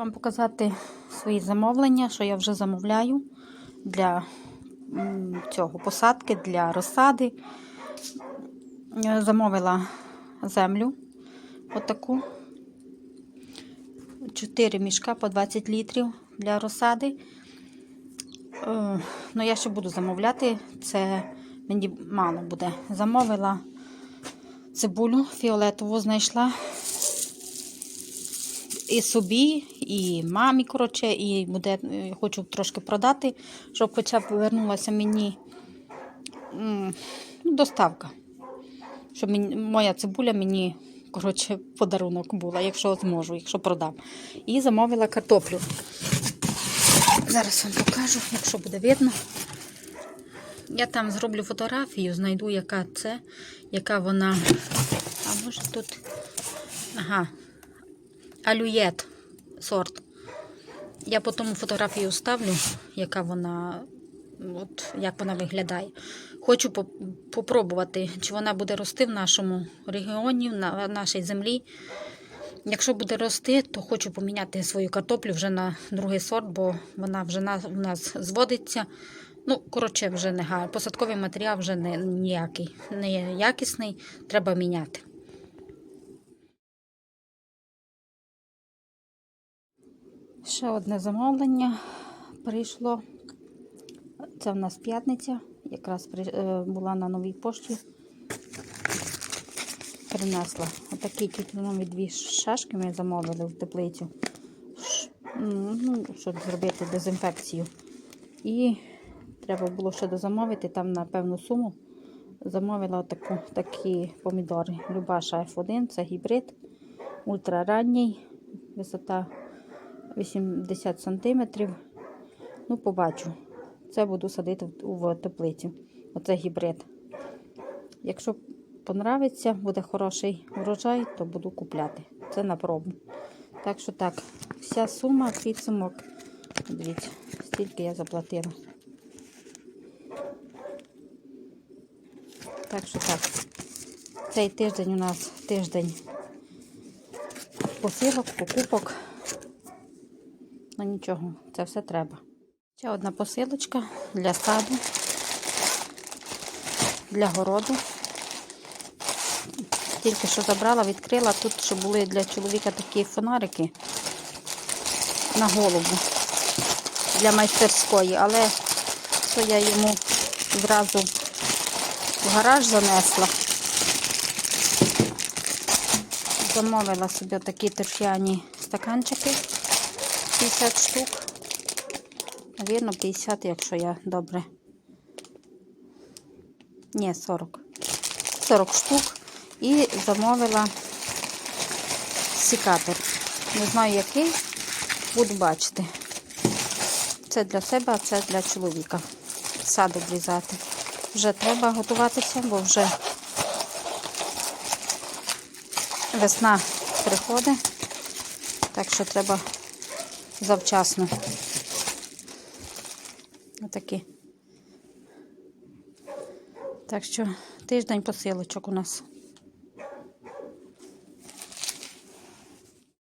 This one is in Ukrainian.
Вам показати свої замовлення, що я вже замовляю для цього посадки, для розсади. Е, Замовила землю отаку. 4 мішка по 20 літрів для розсади. Е, Ну, я ще буду замовляти. Це мені мало буде. Замовила цибулю фіолетову знайшла і собі, і мамі, коротше, і буде, е, хочу трошки продати, щоб хоча б повернулася мені ну, доставка. Щоб мені, моя цибуля мені, коротше, подарунок була, якщо зможу, якщо продам. І замовила картоплю. Зараз вам покажу, якщо буде видно. Я там зроблю фотографію, знайду, яка це, яка вона. А може тут. Ага, алюєт сорт. Я потім фотографію ставлю, яка вона, от як вона виглядає. Хочу попробувати, чи вона буде рости в нашому регіоні, на нашій землі. Якщо буде рости, то хочу поміняти свою картоплю вже на другий сорт, бо вона вже у нас зводиться. Ну, коротше, вже не гарно. Посадковий матеріал вже не ніякий, не якісний, треба міняти. Ще одне замовлення прийшло. Це в нас п'ятниця. Якраз е, була на новій пошті. Принесла. Отакі тютюнові дві шашки ми замовили в теплицю. Ну, щоб зробити дезінфекцію. І треба було ще дозамовити там на певну суму. Замовила таку, такі помідори. Любаша F1, це гібрид, ультраранній, висота 80 см. Ну, побачу. Це буду садити в, в теплицю. Оце гібрид. Якщо понравиться, буде хороший врожай, то буду купляти. Це на пробу. Так що так, вся сума, підсумок. Дивіться, стільки я заплатила. Так що так. Цей тиждень у нас тиждень посилок, покупок. Ну нічого, це все треба. Ще одна посилочка для саду, для городу. Тільки що забрала, відкрила. Тут ще були для чоловіка такі фонарики на голову для майстерської, але то я йому зразу в гараж занесла. Замовила собі такі торфяні стаканчики 50 штук. Навірно, 50, якщо я добре. Ні, 40. 40 штук. І замовила сікатор. Не знаю який, буду бачити. Це для себе, а це для чоловіка. Сад обрізати. Вже треба готуватися, бо вже весна приходить. Так що треба завчасно. Отакі. Так що тиждень посилочок у нас.